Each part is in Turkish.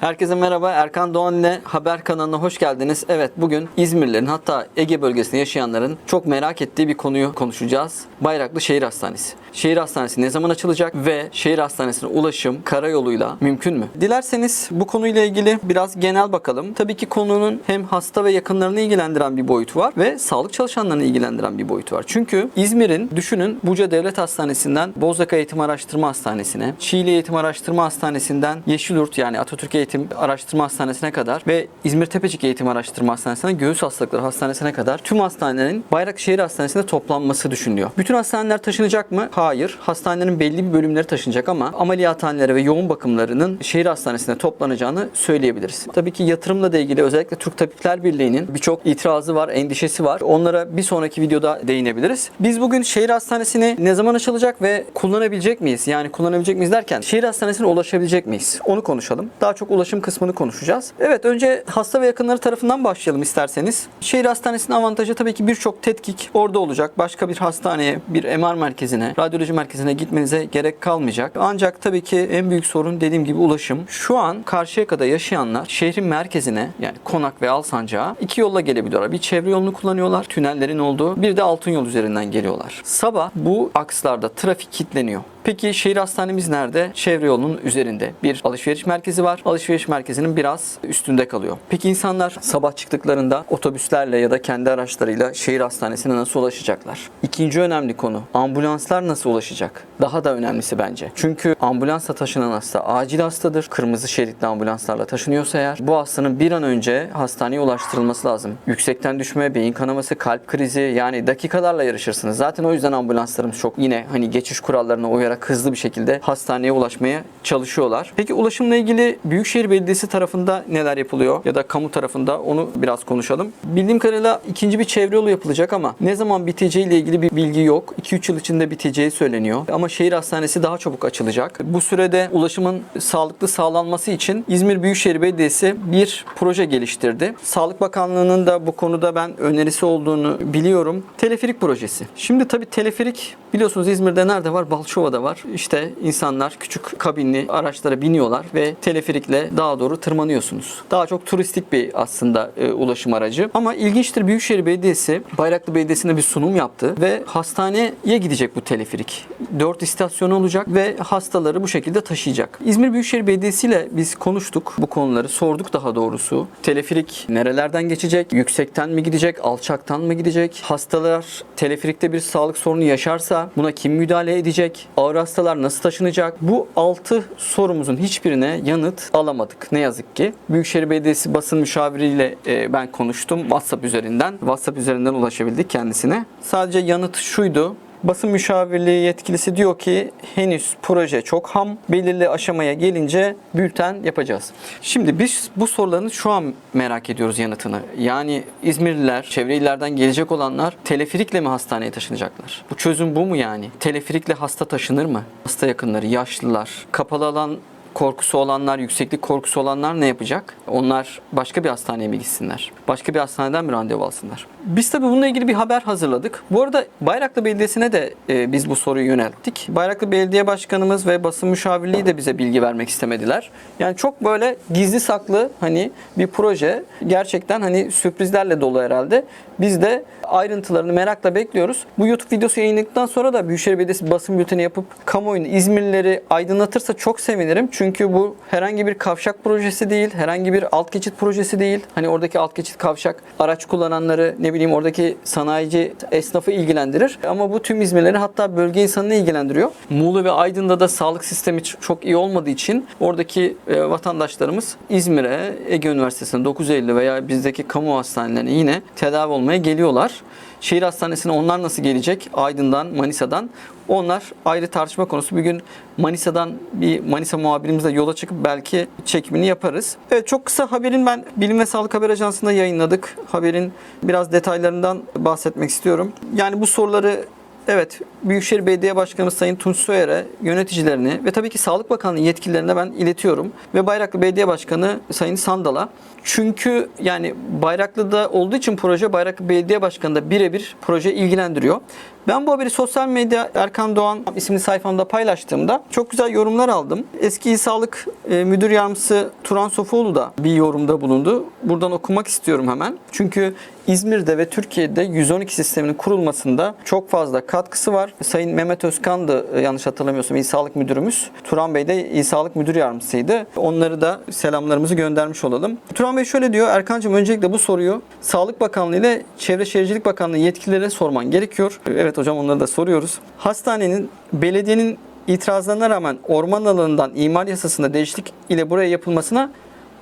Herkese merhaba. Erkan Doğan ile Haber kanalına hoş geldiniz. Evet bugün İzmirlilerin hatta Ege bölgesinde yaşayanların çok merak ettiği bir konuyu konuşacağız. Bayraklı Şehir Hastanesi. Şehir Hastanesi ne zaman açılacak ve şehir hastanesine ulaşım karayoluyla mümkün mü? Dilerseniz bu konuyla ilgili biraz genel bakalım. Tabii ki konunun hem hasta ve yakınlarını ilgilendiren bir boyutu var ve sağlık çalışanlarını ilgilendiren bir boyutu var. Çünkü İzmir'in düşünün Buca Devlet Hastanesi'nden Bozyaka Eğitim Araştırma Hastanesi'ne, Çiğli Eğitim Araştırma Hastanesi'nden Yeşilyurt yani Atatürk Eğitim Araştırma Hastanesi'ne kadar ve İzmir Tepecik Eğitim Araştırma Hastanesi'nden Göğüs Hastalıkları Hastanesi'ne kadar tüm hastanelerin Bayrakşehir Hastanesi'nde toplanması düşünülüyor. Bütün hastaneler taşınacak mı? Hayır. Hastanelerin belli bir bölümleri taşınacak ama ameliyathanelere ve yoğun bakımlarının şehir hastanesine toplanacağını söyleyebiliriz. Tabii ki yatırımla da ilgili özellikle Türk Tabipler Birliği'nin birçok itirazı var, endişesi var. Onlara bir sonraki videoda değinebiliriz. Biz bugün şehir hastanesini ne zaman açılacak ve kullanabilecek miyiz? Yani kullanabilecek miyiz derken şehir hastanesine ulaşabilecek miyiz? Onu konuşalım. Daha çok ulaşım kısmını konuşacağız. Evet önce hasta ve yakınları tarafından başlayalım isterseniz. Şehir hastanesinin avantajı tabii ki birçok tetkik orada olacak. Başka bir hastaneye, bir MR merkezine, radyoloji merkezine gitmenize gerek kalmayacak. Ancak tabii ki en büyük sorun dediğim gibi ulaşım. Şu an Karşıyaka'da yaşayanlar şehrin merkezine yani Konak ve Alsancak'a iki yolla gelebiliyorlar. Bir çevre yolunu kullanıyorlar, tünellerin olduğu. Bir de altın yol üzerinden geliyorlar. Sabah bu akslarda trafik kilitleniyor. Peki şehir hastanemiz nerede? Çevre yolunun üzerinde. Bir alışveriş merkezi var. Alışveriş merkezinin biraz üstünde kalıyor. Peki insanlar sabah çıktıklarında otobüslerle ya da kendi araçlarıyla şehir hastanesine nasıl ulaşacaklar? İkinci önemli konu ambulanslar nasıl ulaşacak? Daha da önemlisi bence. Çünkü ambulansla taşınan hasta acil hastadır. Kırmızı şeritli ambulanslarla taşınıyorsa eğer bu hastanın bir an önce hastaneye ulaştırılması lazım. Yüksekten düşme, beyin kanaması, kalp krizi yani dakikalarla yarışırsınız. Zaten o yüzden ambulanslarımız çok yine hani geçiş kurallarına uyarak hızlı bir şekilde hastaneye ulaşmaya çalışıyorlar. Peki ulaşımla ilgili Büyükşehir Belediyesi tarafında neler yapılıyor ya da kamu tarafında onu biraz konuşalım. Bildiğim kadarıyla ikinci bir çevre yolu yapılacak ama ne zaman biteceği ile ilgili bir bilgi yok. 2-3 yıl içinde biteceği söyleniyor. Ama şehir hastanesi daha çabuk açılacak. Bu sürede ulaşımın sağlıklı sağlanması için İzmir Büyükşehir Belediyesi bir proje geliştirdi. Sağlık Bakanlığı'nın da bu konuda ben önerisi olduğunu biliyorum. Teleferik projesi. Şimdi tabii teleferik biliyorsunuz İzmir'de nerede var? Balçova'da var. İşte insanlar küçük kabinli araçlara biniyorlar ve teleferikle dağa doğru tırmanıyorsunuz. Daha çok turistik bir aslında e, ulaşım aracı. Ama ilginçtir Büyükşehir Belediyesi Bayraklı Belediyesi'ne bir sunum yaptı ve hastaneye gidecek bu teleferik. 4 istasyonu olacak ve hastaları bu şekilde taşıyacak. İzmir Büyükşehir Belediyesi ile biz konuştuk bu konuları, sorduk daha doğrusu. Teleferik nerelerden geçecek? Yüksekten mi gidecek? Alçaktan mı gidecek? Hastalar teleferikte bir sağlık sorunu yaşarsa buna kim müdahale edecek? Ağır hastalar nasıl taşınacak? Bu 6 sorumuzun hiçbirine yanıt alamadık ne yazık ki. Büyükşehir Belediyesi basın müşaviriyle e, ben konuştum WhatsApp üzerinden. WhatsApp üzerinden ulaşabildik kendisine. Sadece yanıt şuydu. Basın müşavirliği yetkilisi diyor ki henüz proje çok ham. Belirli aşamaya gelince bülten yapacağız. Şimdi biz bu soruların şu an merak ediyoruz yanıtını. Yani İzmirliler, çevre illerden gelecek olanlar teleferikle mi hastaneye taşınacaklar? Bu çözüm bu mu yani? Teleferikle hasta taşınır mı? Hasta yakınları, yaşlılar, kapalı alan korkusu olanlar, yükseklik korkusu olanlar ne yapacak? Onlar başka bir hastaneye mi gitsinler? Başka bir hastaneden mi randevu alsınlar? Biz tabii bununla ilgili bir haber hazırladık. Bu arada Bayraklı Belediyesi'ne de e, biz bu soruyu yönelttik. Bayraklı Belediye Başkanımız ve basın müşavirliği de bize bilgi vermek istemediler. Yani çok böyle gizli saklı hani bir proje. Gerçekten hani sürprizlerle dolu herhalde. Biz de ayrıntılarını merakla bekliyoruz. Bu YouTube videosu yayınladıktan sonra da Büyükşehir Belediyesi basın bülteni yapıp kamuoyunu, İzmirlileri aydınlatırsa çok sevinirim. Çünkü bu herhangi bir kavşak projesi değil, herhangi bir alt geçit projesi değil. Hani oradaki alt geçit kavşak araç kullananları, ne bileyim oradaki sanayici esnafı ilgilendirir. Ama bu tüm İzmirleri hatta bölge insanını ilgilendiriyor. Muğla ve Aydın'da da sağlık sistemi çok iyi olmadığı için oradaki e, vatandaşlarımız İzmir'e, Ege Üniversitesi'ne 9 Eylül veya bizdeki kamu hastanelerine yine tedavi olmaya geliyorlar. Şehir hastanesine onlar nasıl gelecek? Aydın'dan, Manisa'dan. Onlar ayrı tartışma konusu. Bir gün Manisa'dan bir Manisa muhabirimizle yola çıkıp belki çekimini yaparız. Evet çok kısa haberin ben Bilim ve Sağlık Haber Ajansı'nda yayınladık. Haberin biraz detaylarından bahsetmek istiyorum. Yani bu soruları Evet Büyükşehir Belediye Başkanı Sayın Tunç Soyer'e, yöneticilerine ve tabii ki Sağlık Bakanlığı yetkililerine ben iletiyorum. Ve Bayraklı Belediye Başkanı Sayın Sandal'a. Çünkü yani Bayraklı'da olduğu için proje Bayraklı Belediye Başkanı da birebir proje ilgilendiriyor. Ben bu haberi sosyal medya Erkan Doğan isimli sayfamda paylaştığımda çok güzel yorumlar aldım. Eski İl Sağlık e, Müdür Yardımcısı Turan Sofuoğlu da bir yorumda bulundu. Buradan okumak istiyorum hemen. Çünkü İzmir'de ve Türkiye'de 112 sisteminin kurulmasında çok fazla katkısı var. Sayın Mehmet Özkan da e, yanlış hatırlamıyorsam İl Sağlık Müdürümüz. Turan Bey de İl Sağlık Müdür Yardımcısıydı. Onları da selamlarımızı göndermiş olalım. Turan Bey şöyle diyor. Erkancığım öncelikle bu soruyu Sağlık Bakanlığı ile Çevre Şehircilik Bakanlığı yetkililere sorman gerekiyor. Evet hocam onları da soruyoruz. Hastanenin belediyenin itirazlarına rağmen orman alanından imar yasasında değişiklik ile buraya yapılmasına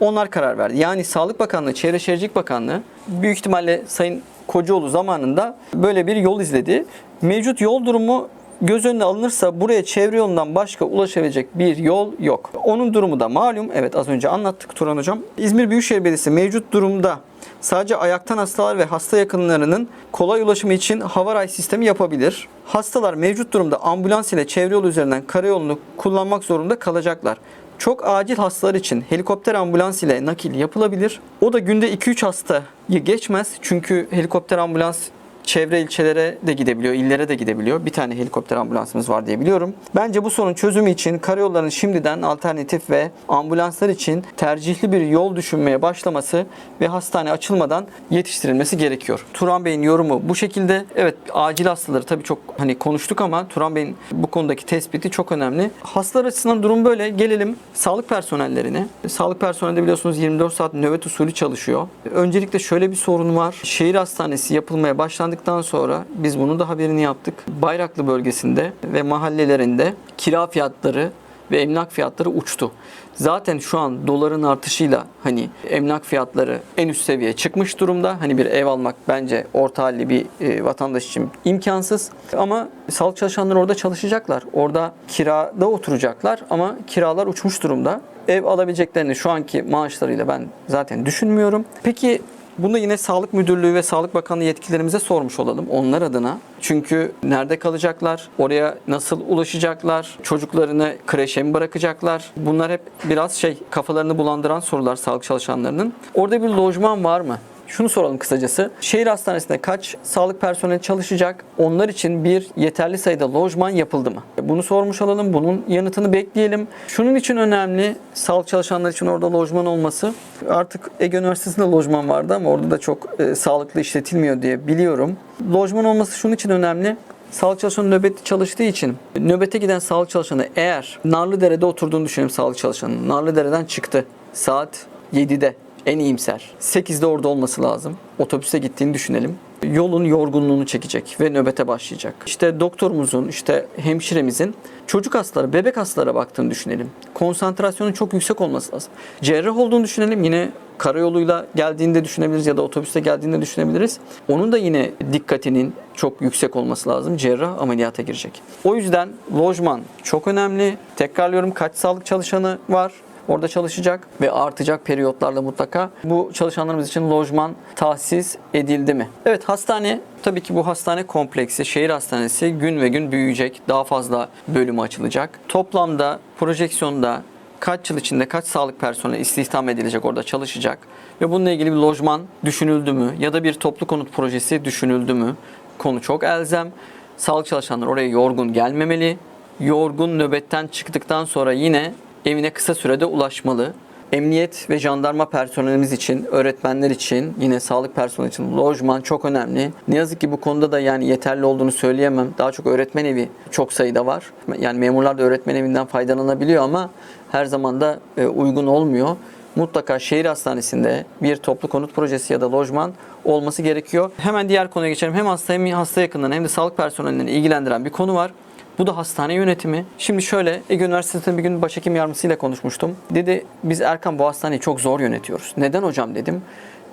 onlar karar verdi. Yani Sağlık Bakanlığı, Çevre Şehircilik Bakanlığı büyük ihtimalle Sayın Kocaoğlu zamanında böyle bir yol izledi. Mevcut yol durumu göz önüne alınırsa buraya çevre yolundan başka ulaşabilecek bir yol yok. Onun durumu da malum. Evet az önce anlattık Turan Hocam. İzmir Büyükşehir Belediyesi mevcut durumda sadece ayaktan hastalar ve hasta yakınlarının kolay ulaşımı için havaray sistemi yapabilir. Hastalar mevcut durumda ambulans ile çevre yolu üzerinden karayolunu kullanmak zorunda kalacaklar. Çok acil hastalar için helikopter ambulans ile nakil yapılabilir. O da günde 2-3 hastayı geçmez. Çünkü helikopter ambulans çevre ilçelere de gidebiliyor, illere de gidebiliyor. Bir tane helikopter ambulansımız var diye biliyorum. Bence bu sorun çözümü için karayollarının şimdiden alternatif ve ambulanslar için tercihli bir yol düşünmeye başlaması ve hastane açılmadan yetiştirilmesi gerekiyor. Turan Bey'in yorumu bu şekilde. Evet acil hastaları tabii çok hani konuştuk ama Turan Bey'in bu konudaki tespiti çok önemli. Hastalar açısından durum böyle. Gelelim sağlık personellerine. Sağlık personeli de biliyorsunuz 24 saat nöbet usulü çalışıyor. Öncelikle şöyle bir sorun var. Şehir hastanesi yapılmaya başlandıktan sonra biz bunun da haberini yaptık. Bayraklı bölgesinde ve mahallelerinde kira fiyatları ve emlak fiyatları uçtu. Zaten şu an doların artışıyla hani emlak fiyatları en üst seviyeye çıkmış durumda. Hani bir ev almak bence orta halli bir e, vatandaş için imkansız. Ama sağlık çalışanları orada çalışacaklar. Orada kirada oturacaklar ama kiralar uçmuş durumda. Ev alabileceklerini şu anki maaşlarıyla ben zaten düşünmüyorum. Peki bunu yine Sağlık Müdürlüğü ve Sağlık Bakanlığı yetkililerimize sormuş olalım onlar adına. Çünkü nerede kalacaklar? Oraya nasıl ulaşacaklar? Çocuklarını kreşe mi bırakacaklar? Bunlar hep biraz şey kafalarını bulandıran sorular sağlık çalışanlarının. Orada bir lojman var mı? Şunu soralım kısacası. Şehir hastanesinde kaç sağlık personeli çalışacak? Onlar için bir yeterli sayıda lojman yapıldı mı? Bunu sormuş olalım. Bunun yanıtını bekleyelim. Şunun için önemli sağlık çalışanları için orada lojman olması. Artık Ege Üniversitesi'nde lojman vardı ama orada da çok e, sağlıklı işletilmiyor diye biliyorum. Lojman olması şunun için önemli. Sağlık çalışanı nöbet çalıştığı için nöbete giden sağlık çalışanı eğer Narlıdere'de oturduğunu düşünelim sağlık çalışanı. Narlıdere'den çıktı saat 7'de en iyimser. 8'de orada olması lazım. Otobüse gittiğini düşünelim. Yolun yorgunluğunu çekecek ve nöbete başlayacak. İşte doktorumuzun, işte hemşiremizin çocuk hastalara, bebek hastalara baktığını düşünelim. Konsantrasyonun çok yüksek olması lazım. Cerrah olduğunu düşünelim. Yine karayoluyla geldiğinde düşünebiliriz ya da otobüste geldiğinde düşünebiliriz. Onun da yine dikkatinin çok yüksek olması lazım. Cerrah ameliyata girecek. O yüzden lojman çok önemli. Tekrarlıyorum kaç sağlık çalışanı var? Orada çalışacak ve artacak periyotlarla mutlaka. Bu çalışanlarımız için lojman tahsis edildi mi? Evet hastane tabii ki bu hastane kompleksi, şehir hastanesi gün ve gün büyüyecek. Daha fazla bölümü açılacak. Toplamda projeksiyonda kaç yıl içinde kaç sağlık personeli istihdam edilecek orada çalışacak ve bununla ilgili bir lojman düşünüldü mü ya da bir toplu konut projesi düşünüldü mü? Konu çok elzem. Sağlık çalışanları oraya yorgun gelmemeli. Yorgun nöbetten çıktıktan sonra yine evine kısa sürede ulaşmalı. Emniyet ve jandarma personelimiz için, öğretmenler için, yine sağlık personeli için lojman çok önemli. Ne yazık ki bu konuda da yani yeterli olduğunu söyleyemem. Daha çok öğretmen evi çok sayıda var. Yani memurlar da öğretmen evinden faydalanabiliyor ama her zaman da e, uygun olmuyor. Mutlaka şehir hastanesinde bir toplu konut projesi ya da lojman olması gerekiyor. Hemen diğer konuya geçelim. Hem hasta hem hasta yakınlarını hem de sağlık personelini ilgilendiren bir konu var. Bu da hastane yönetimi. Şimdi şöyle Ege Üniversitesi'nde bir gün başhekim yardımcısıyla konuşmuştum. Dedi biz Erkan bu hastaneyi çok zor yönetiyoruz. Neden hocam dedim.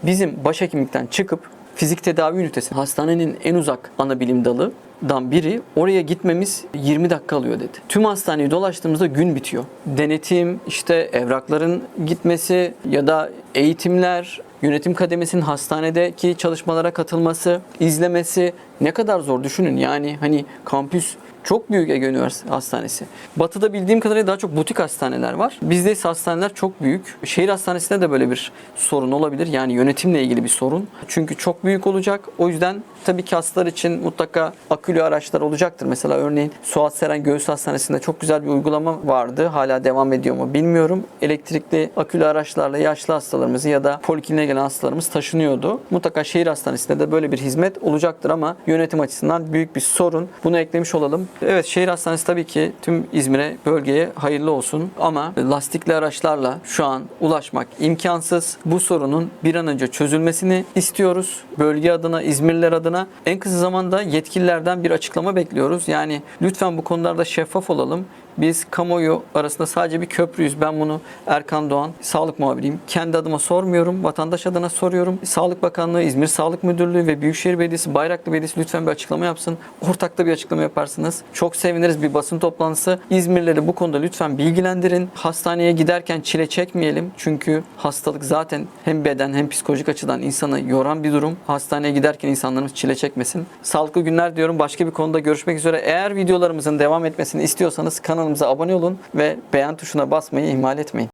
Bizim başhekimlikten çıkıp fizik tedavi ünitesi hastanenin en uzak ana bilim dalıdan biri oraya gitmemiz 20 dakika alıyor dedi. Tüm hastaneyi dolaştığımızda gün bitiyor. Denetim, işte evrakların gitmesi ya da eğitimler yönetim kademesinin hastanedeki çalışmalara katılması, izlemesi ne kadar zor düşünün. Yani hani kampüs çok büyük Ege Üniversitesi Hastanesi. Batı'da bildiğim kadarıyla daha çok butik hastaneler var. Bizde ise hastaneler çok büyük. Şehir hastanesinde de böyle bir sorun olabilir. Yani yönetimle ilgili bir sorun. Çünkü çok büyük olacak. O yüzden tabii ki hastalar için mutlaka akülü araçlar olacaktır. Mesela örneğin Suat Seren Göğüs Hastanesi'nde çok güzel bir uygulama vardı. Hala devam ediyor mu bilmiyorum. Elektrikli akülü araçlarla yaşlı hastalarımızı ya da polikliniğe gelen hastalarımız taşınıyordu. Mutlaka şehir hastanesinde de böyle bir hizmet olacaktır ama yönetim açısından büyük bir sorun. Bunu eklemiş olalım. Evet şehir hastanesi tabii ki tüm İzmir'e, bölgeye hayırlı olsun ama lastikli araçlarla şu an ulaşmak imkansız. Bu sorunun bir an önce çözülmesini istiyoruz. Bölge adına, İzmirliler adına en kısa zamanda yetkililerden bir açıklama bekliyoruz. Yani lütfen bu konularda şeffaf olalım. Biz kamuoyu arasında sadece bir köprüyüz. Ben bunu Erkan Doğan, sağlık muhabiriyim. Kendi adıma sormuyorum, vatandaş adına soruyorum. Sağlık Bakanlığı, İzmir Sağlık Müdürlüğü ve Büyükşehir Belediyesi, Bayraklı Belediyesi lütfen bir açıklama yapsın. Ortakta bir açıklama yaparsınız. Çok seviniriz bir basın toplantısı. İzmirlileri bu konuda lütfen bilgilendirin. Hastaneye giderken çile çekmeyelim. Çünkü hastalık zaten hem beden hem psikolojik açıdan insanı yoran bir durum. Hastaneye giderken insanlarımız çile çekmesin. Sağlıklı günler diyorum. Başka bir konuda görüşmek üzere. Eğer videolarımızın devam etmesini istiyorsanız kanalımıza abone olun ve beğen tuşuna basmayı ihmal etmeyin.